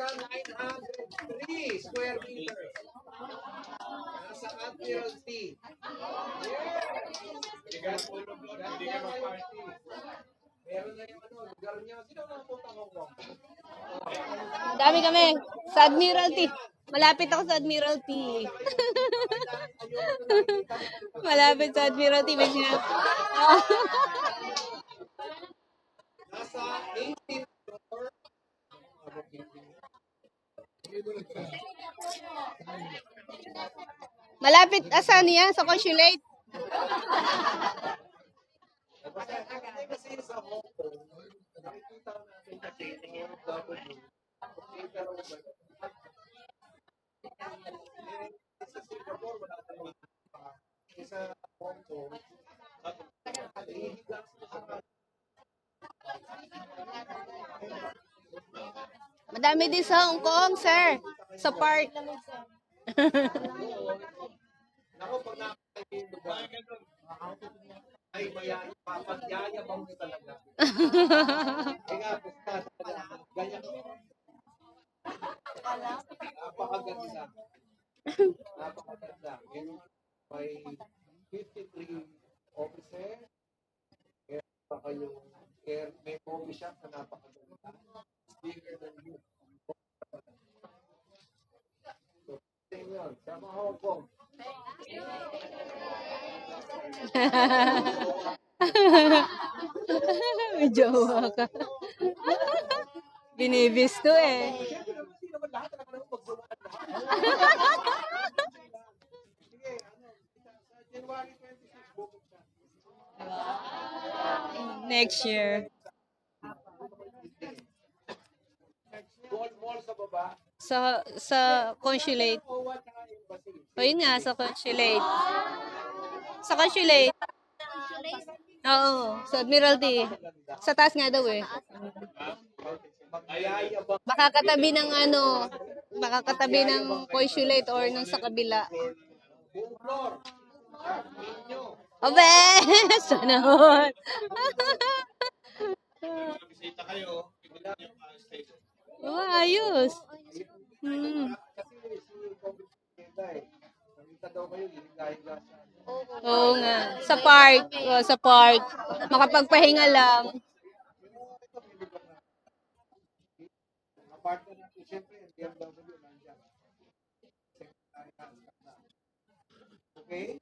nasa 903 square meters. Nasa Admiralty. Yeah. Hindi ka tulog doon, hindi ka mag-party. Meron na yung ano, lugar niya. Sino mga punta Hong Kong? Dami kami. Sa Admiralty. Malapit ako sa Admiralty. Malapit sa Admiralty. May sina- Nasa 18th floor. Malapit, asan niya? Sa consulate? Kasi kasi sa Hong Kong, nakikita natin kasi yung OFW, pero sa Singapore, wala tayong Kasi sa Kong, nahihiga sila sa Madami din sa Hong Kong, sir. Sa park. ay maya, papagyayabang mo talaga. Kaya basta, ganyan. Napakaganda. Napakaganda. Yung may 53 officer, kaya pa kayong care, may coffee shop na napakaganda. Bigger than you. So, yun, sa mga Hong Kong, May jowa ka. Binibis to eh. Siyempre, hindi naman lahat talaga naman magsumaan lahat. Sige, sa January 26, bukod siya. Next year. Sa sa consulate. O, what ka embassy? O yun nga, sa consulate. Sa consulate. Oo, sa Admiralty. Sa taas nga daw eh. Mag-ayayabang Makakatabi ng ano, makakatabi ng consulate or nung sa kabila. Abe! Sana all. Oh, ayos. Hmm. Daw kayo, hihiga-higa sa Oo nga. Sa park. Oh, sa park. Makapagpahinga lang. Apartment natin, siyempre, yung BMW nandiyan. Okay?